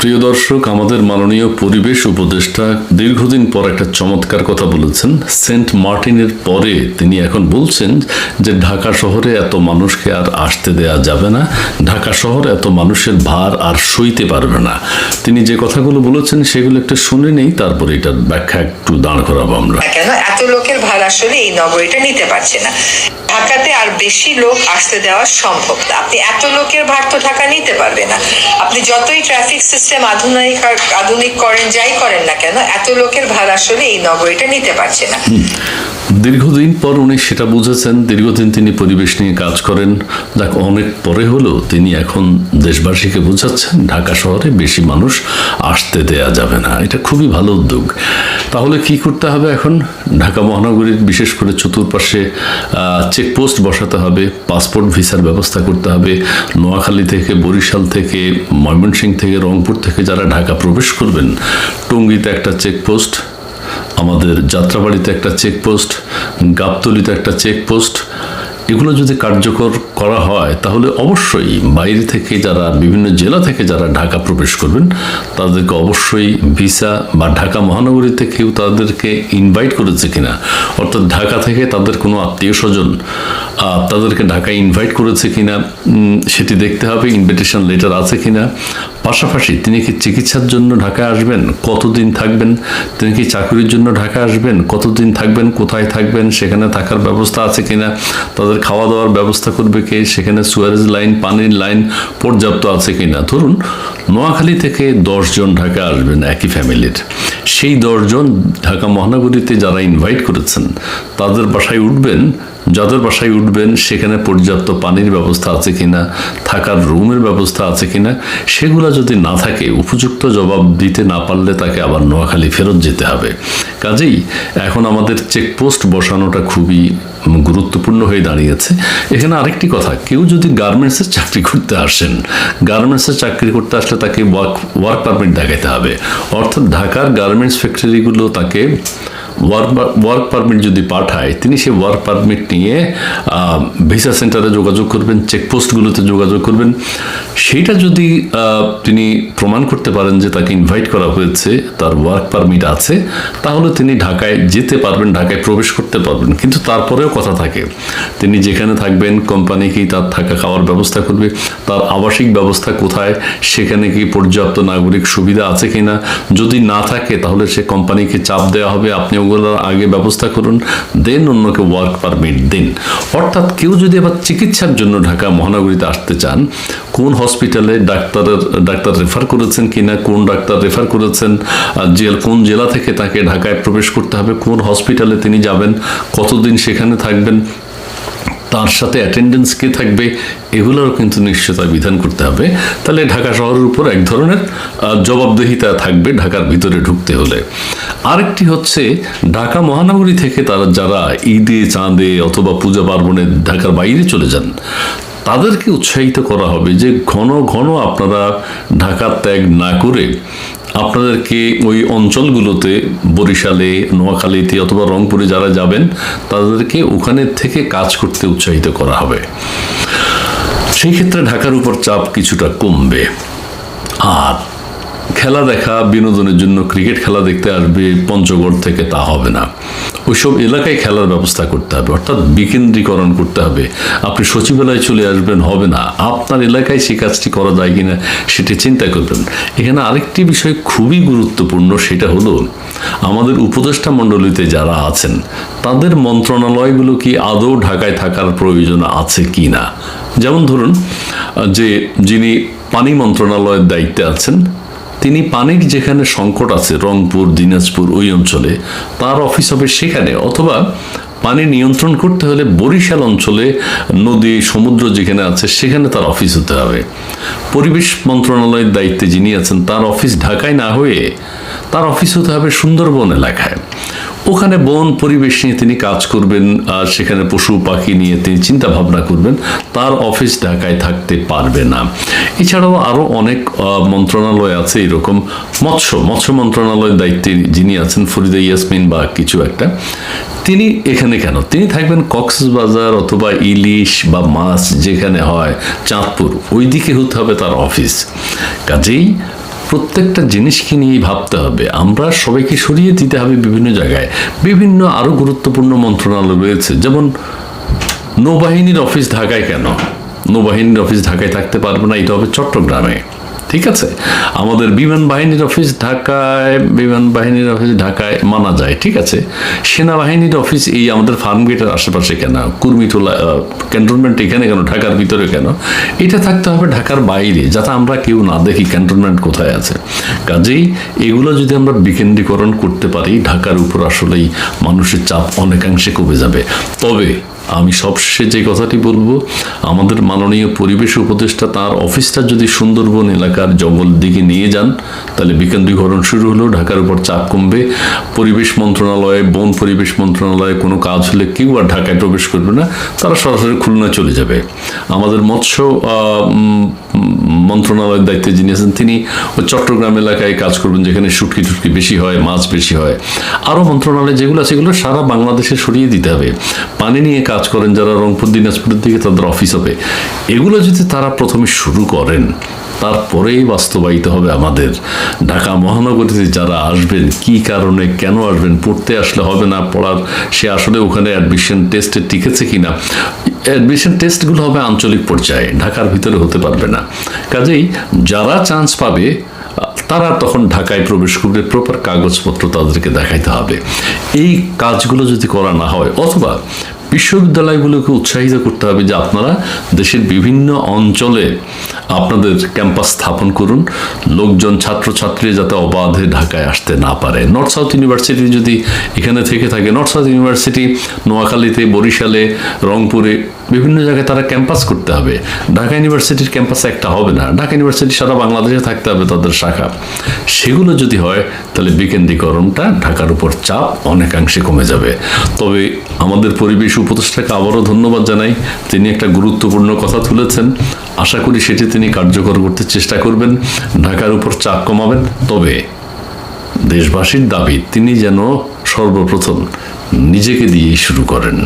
প্রিয় দর্শক, আমাদের মাননীয় পরিবেশ উপদেষ্টা দীর্ঘদিন পর একটা চমৎকার কথা বলেছেন। সেন্ট মার্টিনের পরে তিনি এখন বলছেন যে, ঢাকা শহরে এত মানুষকে আর আসতে দেয়া যাবে না। ঢাকা শহর এত মানুষের ভার আর সইতে পারবে না। তিনি যে কথাগুলো বলেছেন, সেগুলো একটু শুনে নেই, তারপরে এটার ব্যাখ্যা একটু দাঁড় করাবো আমরা। কেন? এত লোকের ভার আসলে এই নগরীটা নিতে পারছে না। ঢাকাতে আর বেশি লোক আসতে দেওয়া সম্ভব না। আপনি এত লোকের ভার তো ঢাকা নিতে পারবে না। আপনি যতই ট্রাফিক সিস্টেম আধুনিক আধুনিক করেন, যাই করেন না কেন, এত লোকের ভার আসলে এই নগরীটা নিতে পারছে না। দীর্ঘদিন পর উনি সেটা বুঝেছেন। দীর্ঘদিন তিনি পরিবেশ নিয়ে কাজ করেন। যাক, অনেক পরে হলেও তিনি এখন দেশবাসীকে বোঝাচ্ছেন, ঢাকা শহরে বেশি মানুষ আসতে দেয়া যাবে না। এটা খুবই ভালো উদ্যোগ। তাহলে কি করতে হবে এখন? ঢাকা মহানগরীর বিশেষ করে চতুর্পাশে চেকপোস্ট বসাতে হবে, পাসপোর্ট, ভিসার ব্যবস্থা করতে হবে। নোয়াখালী থেকে বরিশাল থেকে, ময়মনসিংহ থেকে, রংপুর থেকে যারা ঢাকা প্রবেশ করবেন, টঙ্গিতে একটা চেকপোস্ট, আমাদের যাত্রাবাড়িতে একটা চেকপোস্ট, গাবতলিতে একটা চেকপোস্ট এগুলো যদি কার্যকর করা হয়, তাহলে অবশ্যই বাইরে থেকে যারা, বিভিন্ন জেলা থেকে যারা ঢাকা প্রবেশ করবেন, তাদেরকে অবশ্যই ভিসা বা ঢাকা মহানগরীতে কেউ তাদেরকে ইনভাইট করেছে কিনা, অর্থাৎ ঢাকা থেকে তাদের কোনো আত্মীয় স্বজন তাদেরকে ঢাকায় ইনভাইট করেছে কিনা সেটি দেখতে হবে ইনভিটেশন লেটার আছে কিনা। পাশাপাশি তিনি কি চিকিৎসার জন্য ঢাকায় আসবেন, কতদিন থাকবেন, তিনি কি চাকরির জন্য ঢাকায় আসবেন, কতদিন থাকবেন, কোথায় থাকবেন, সেখানে থাকার ব্যবস্থা আছে কিনা তাদের খাওয়া দাওয়ার ব্যবস্থা করবে কে? সেখানে সুয়ারেজ লাইন, পানির লাইন পর্যাপ্ত আছে কি না ধরুন, নোয়াখালী থেকে দশজন ঢাকা আসবেন একই ফ্যামিলির। সেই দশজন ঢাকা মহানগরীতে যারা ইনভাইট করেছেন, তাদের বাসায় উঠবেন যাদের বাসায় উঠবেন, সেখানে পর্যাপ্ত পানির ব্যবস্থা আছে কিনা, থাকার রুমের ব্যবস্থা আছে কিনা, সেগুলো যদি না থাকে, উপযুক্ত জবাব দিতে না পারলে তাকে আবার নোয়াখালী ফেরত যেতে হবে। কাজেই এখন আমাদের চেকপোস্ট বসানোটা খুবই গুরুত্বপূর্ণ হয়ে দাঁড়িয়েছে। এখানে আরেকটি কথা, কেউ যদি গার্মেন্টসের চাকরি করতে আসেন গার্মেন্টসের চাকরি করতে আসলে তাকে ওয়ার্ক ওয়ার্ক পারমিট দেখাতে হবে। অর্থাৎ ঢাকার গার্মেন্টস ফ্যাক্টরিগুলো তাকে ওয়ার্ক ওয়ার্ক পারমিট যদি পাঠায়, তিনি সেই ওয়ার্ক পারমিট নিয়ে ভিসা সেন্টারে যোগাযোগ করবেন চেকপোস্টগুলোতে যোগাযোগ করবেন। সেইটা যদি তিনি প্রমাণ করতে পারেন যে তাকে ইনভাইট করা হয়েছে, তার ওয়ার্ক পারমিট আছে, তাহলে তিনি ঢাকায় যেতে পারবেন, ঢাকায় প্রবেশ করতে পারবেন। কিন্তু তারপরেও কথা থাকে, তিনি যেখানে থাকবেন কোম্পানি কি তার থাকা খাওয়ার ব্যবস্থা করবে, তার আবাসিক ব্যবস্থা কোথায়, সেখানে কি পর্যাপ্ত নাগরিক সুবিধা আছে কিনা, যদি না থাকে তাহলে সে কোম্পানিকে চাপ দেওয়া হবে, আপনি ওগুলোর আগে ব্যবস্থা করুন দেন অন্যকে ওয়ার্ক পারমিট দিন। অর্থাৎ কেউ যদি আবার চিকিৎসার জন্য ঢাকা মহানগরীতে আসতে চান, কোন হসপিটালে ডাক্তারের, ডাক্তার রেফার করেছেন কিনা কোন ডাক্তার রেফার করেছেন জেল, কোন জেলা থেকে তাকে ঢাকায় প্রবেশ করতে হবে, কোন হসপিটালে তিনি যাবেন, কতদিন সেখানে থাকবেন, তার সাথে অ্যাটেন্ডেন্স কে থাকবে, এগুলোরও কিন্তু নিশ্চয়তা বিধান করতে হবে। তাহলে ঢাকা শহরের উপর এক ধরনের জবাবদেহিতা থাকবে ঢাকার ভিতরে ঢুকতে হলে। আরেকটি হচ্ছে, ঢাকা মহানগরী থেকে তারা যারা ঈদে, চাঁদে অথবা পূজা পার্বণে ঢাকার বাইরে চলে যান তাদেরকে উৎসাহিত করা হবে যে ঘন ঘন আপনারা ঢাকা ত্যাগ না করে আপনাদেরকে ওই অঞ্চলগুলোতে বরিশালে, নোয়াখালীতে অথবা রংপুরে যারা যাবেন, তাদেরকে ওখানে থেকে কাজ করতে উৎসাহিত করা হবে। সেই ক্ষেত্রে ঢাকার উপর চাপ কিছুটা কমবে। আর খেলা দেখা, বিনোদনের জন্য ক্রিকেট খেলা দেখতে আসবে, পঞ্চগড় থেকে তা হবে না। ওইসব এলাকায় খেলার ব্যবস্থা করতে হবে, অর্থাৎ বিকেন্দ্রীকরণ করতে হবে। আপনি সচিবালয়ে চলে আসবেন, হবে না। আপনার এলাকায় সেই কাজটি করা যায় কিনা সেটি চিন্তা করবেন। এখানে আরেকটি বিষয় খুবই গুরুত্বপূর্ণ, সেটা হলো আমাদের উপদেষ্টা মণ্ডলীতে যারা আছেন, তাদের মন্ত্রণালয়গুলো কি আদৌ ঢাকায় থাকার প্রয়োজন আছে কি না যেমন ধরুন, যে যিনি পানি মন্ত্রণালয়ের দায়িত্বে আছেন তিনি পানির যেখানে সংকট আছে, রংপুর, দিনাজপুর ওই অঞ্চলে, তার অফিস হবে সেখানে। অথবা পানি নিয়ন্ত্রণ করতে হলে বরিশাল অঞ্চলে, নদী, সমুদ্র যেখানে আছে, সেখানে তার অফিস হতে হবে। পরিবেশ মন্ত্রণালয়ের দায়িত্বে যিনি আছেন, তার অফিস ঢাকায় না হয়ে তার অফিস হতে হবে সুন্দরবন এলাকায়। ওখানে বন পরিবেশ নিয়ে তিনি কাজ করবেন, আর সেখানে পশু, পাখি নিয়ে তিনি চিন্তা ভাবনা করবেন। তার অফিস ঢাকায় থাকতে পারবে না। এছাড়াও আরও অনেক মন্ত্রণালয় আছে এরকম। মৎস্য মৎস্য মন্ত্রণালয়ের দায়িত্বে যিনি আছেন, ফরিদা ইয়াসমিন বা কিছু একটা। তিনি এখানে কেন? তিনি থাকবেন কক্সবাজার অথবা ইলিশ বা মাছ যেখানে হয়, চাঁদপুর। ওই দিকে হতে হবে তার অফিস কাজেই প্রত্যেকটা জিনিসকে নিয়েই ভাবতে হবে। আমরা সবাইকে সরিয়ে দিতে হবে বিভিন্ন জায়গায়। বিভিন্ন আরও গুরুত্বপূর্ণ মন্ত্রণালয় রয়েছে। যেমন, নৌবাহিনীর অফিস ঢাকায় কেন? নৌবাহিনীর অফিস ঢাকায় থাকতে পারবে না, এটা হবে চট্টগ্রামে। ঠিক আছে? আমাদের বিমান বাহিনীর অফিস ঢাকায়, বিমান বাহিনীর অফিস ঢাকায় মানা যায়, ঠিক আছে? সেনাবাহিনীর অফিস এই আমাদের ফার্ম গেটের আশেপাশে কেন? কুর্মিটোলা ক্যান্টনমেন্ট এখানে কেন? ঢাকার ভিতরে কেন? এটা থাকতে হবে ঢাকার বাইরে, যাতে আমরা কেউ না দেখি ক্যান্টনমেন্ট কোথায় আছে। কাজেই এগুলো যদি আমরা বিকেন্দ্রীকরণ করতে পারি, ঢাকার উপর আসলেই মানুষের চাপ অনেকাংশে কমে যাবে। তবে আমি সবশেষে যে কথাটি বলব, আমাদের মাননীয় পরিবেশ উপদেষ্টা তার অফিসটা যদি সুন্দরবন এলাকার জঙ্গল দিকে নিয়ে যান, তাহলে বিকেন্দ্রীকরণ শুরু হলো, ঢাকার উপর চাপ কমবে। পরিবেশ মন্ত্রণালয়ে, বন পরিবেশ মন্ত্রণালয়ে কোনো কাজ হলে কেউ আর ঢাকায় প্রবেশ করবে না, তারা সরাসরি খুলনা চলে যাবে। আমাদের মৎস্য মন্ত্রণালয়ের দায়িত্বে যিনি আছেন, তিনি চট্টগ্রাম এলাকায় কাজ করবেন, যেখানে শুটকি টুটকি বেশি হয়, মাছ বেশি হয়। আরও মন্ত্রণালয় যেগুলো আছে সেগুলো সারা বাংলাদেশে সরিয়ে দিতে হবে। পানি নিয়ে কাজ করেন যারা রংপুর, দিনাজপুরের দিকে তাদের অফিস হবে। এগুলো যদি তারা প্রথমে শুরু করেন, তারপরেই বাস্তবায়িত হবে আমাদের ঢাকা মহানগরীতে যারা আসবেন, কি কারণে কেন আসবেন, পড়তে আসলে হবে না, পড়ার সে আসলে ওখানে অ্যাডমিশন টেস্টে টিকেছে কিনা অ্যাডমিশন টেস্টগুলো হবে আঞ্চলিক পর্যায়ে, ঢাকার ভিতরে হতে পারবে না। কাজেই যারা চান্স পাবে, তারা তখন ঢাকায় প্রবেশ করবে প্রপার কাগজপত্র তাদেরকে দেখাইতে হবে। এই কাজগুলো যদি করা না হয়, অথবা বিশ্ববিদ্যালয়গুলোকে উৎসাহিত করতে হবে যে আপনারা দেশের বিভিন্ন অঞ্চলে আপনাদের ক্যাম্পাস স্থাপন করুন, লোকজন, ছাত্রছাত্রী যাতে অবাধে ঢাকায় আসতে না পারে। নর্থ সাউথ ইউনিভার্সিটি যদি এখানে থেকে থাকে নর্থ সাউথ ইউনিভার্সিটি নোয়াখালীতে, বরিশালে, রংপুরে বিভিন্ন জায়গায় তারা ক্যাম্পাস করতে হবে। ঢাকা ইউনিভার্সিটির ক্যাম্পাস একটা হবে না। ঢাকা ইউনিভার্সিটি সারা বাংলাদেশে থাকতে হবে তাদের শাখা। সেগুলো যদি হয়, তাহলে বিকেন্দ্রীকরণটা ঢাকার উপর চাপ অনেকাংশে কমে যাবে। তবে আমাদের পরিবেশ উপদেষ্টাকে আবারও ধন্যবাদ জানাই। তিনি একটা গুরুত্বপূর্ণ কথা তুলেছেন। আশা করি সেটি তিনি কার্যকর করতে চেষ্টা করবেন। ঢাকার উপর চাপ কমাবেন। তবে দেশবাসীর দাবি, তিনি যেন সর্বপ্রথম নিজেকে দিয়েই শুরু করেন।